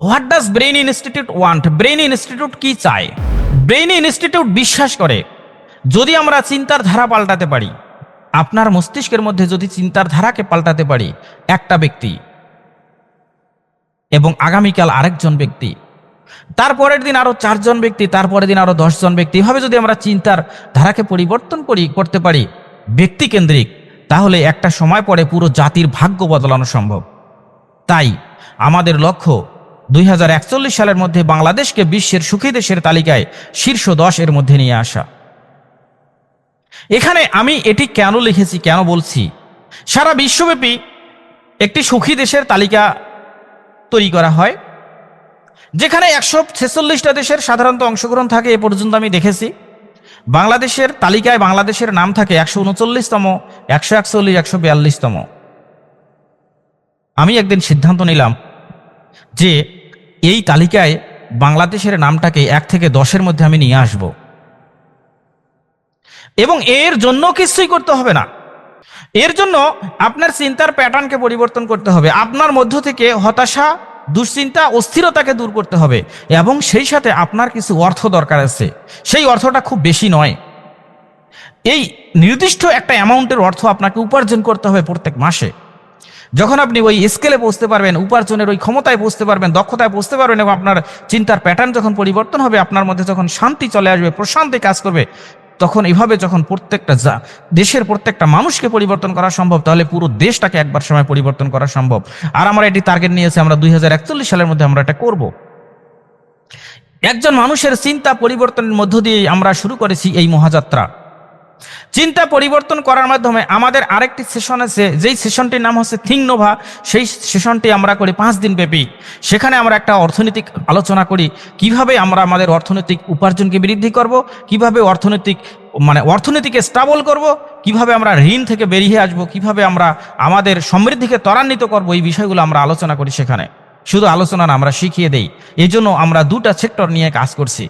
What does brain institute want brain institute কি চায়? Brain institute বিশ্বাস করে। যদি আমরা চিন্তার ধারা পাল্টাতে পারি, আপনার মস্তিষ্কের মধ্যে যদি চিন্তার ধারাকে পাল্টাতে পারি, একটা ব্যক্তি এবং আগামীকাল আরেকজন ব্যক্তি তারপরের দিন আরও চারজন ব্যক্তি তারপরের দিন আরও দশজন ব্যক্তি, এভাবে যদি আমরা চিন্তার ধারাকে পরিবর্তন করি, করতে পারি ব্যক্তি কেন্দ্রিক, তাহলে একটা সময় পরে পুরো জাতির ভাগ্য বদলানো সম্ভব। তাই আমাদের লক্ষ্য দুই হাজার একচল্লিশ সালের মধ্যে বাংলাদেশকে বিশ্বের সুখী দেশের তালিকায় শীর্ষ দশ এর মধ্যে নিয়ে আসা। এখানে আমি এটি কেন লিখেছি, কেন বলছি? সারা বিশ্বব্যাপী একটি সুখী দেশের তালিকা তৈরি করা হয়, যেখানে একশো ছেচল্লিশটা দেশের সাধারণত অংশগ্রহণ থাকে, এ পর্যন্ত আমি দেখেছি। বাংলাদেশের তালিকায় বাংলাদেশের নাম থাকে একশো উনচল্লিশতম, একশো একচল্লিশ, একশো বিয়াল্লিশতম। আমি একদিন সিদ্ধান্ত নিলাম যে এই তালিকায় বাংলাদেশের নামটাকে এক থেকে দশের মধ্যে আমি নিয়ে আসব। এবং এর জন্য কিছুই করতে হবে না। এর জন্য আপনার চিন্তার প্যাটার্নকে পরিবর্তন করতে হবে। আপনার মধ্য থেকে হতাশা, দুশ্চিন্তা, অস্থিরতাকে দূর করতে হবে। এবং সেই সাথে আপনার কিছু অর্থ দরকার আছে। সেই অর্থটা খুব বেশি নয়। এই নির্দিষ্ট একটা অ্যামাউন্টের অর্থ আপনাকে উপার্জন করতে হবে প্রত্যেক মাসে। যখন আপনি ওই স্কেলে পৌঁছতে পারবেন, উপার্জনের ওই ক্ষমতায় পৌঁছতে পারবেন, দক্ষতায় পৌঁছতে পারবেন এবং আপনার চিন্তার প্যাটার্ন যখন পরিবর্তন হবে, আপনার মধ্যে যখন শান্তি চলে আসবে, প্রশান্তি কাজ করবে, তখন এভাবে যখন প্রত্যেকটা যা, দেশের প্রত্যেকটা মানুষকে পরিবর্তন করা সম্ভব, তাহলে পুরো দেশটাকে একবার সময় পরিবর্তন করা সম্ভব। আর আমরা এটি টার্গেট নিয়েছি, আমরা দুই হাজার একচল্লিশ সালের মধ্যে আমরা এটা করব। একজন মানুষের চিন্তা পরিবর্তনের মধ্য দিয়ে আমরা শুরু করেছি এই মহাযাত্রা। চিন্তা পরিবর্তন করার মাধ্যমে আমাদের আরেকটি সেশন আছে, যেই সেশনটির নাম হচ্ছে থিং নোভা। সেই সেশনটি আমরা করি পাঁচ দিন ব্যাপী। সেখানে আমরা একটা অর্থনৈতিক আলোচনা করি, কীভাবে আমরা আমাদের অর্থনৈতিক উপার্জনকে বৃদ্ধি করব, কীভাবে অর্থনৈতিক মানে অর্থনীতিকে স্টাবল করব, কীভাবে আমরা ঋণ থেকে বেরিয়ে আসব, কীভাবে আমরা আমাদের সমৃদ্ধিকে ত্বরান্বিত করব, এই বিষয়গুলো আমরা আলোচনা করি সেখানে। শুধু আলোচনা আমরা শিখিয়ে দেই। এই জন্য আমরা দুটা সেক্টর নিয়ে কাজ করছি।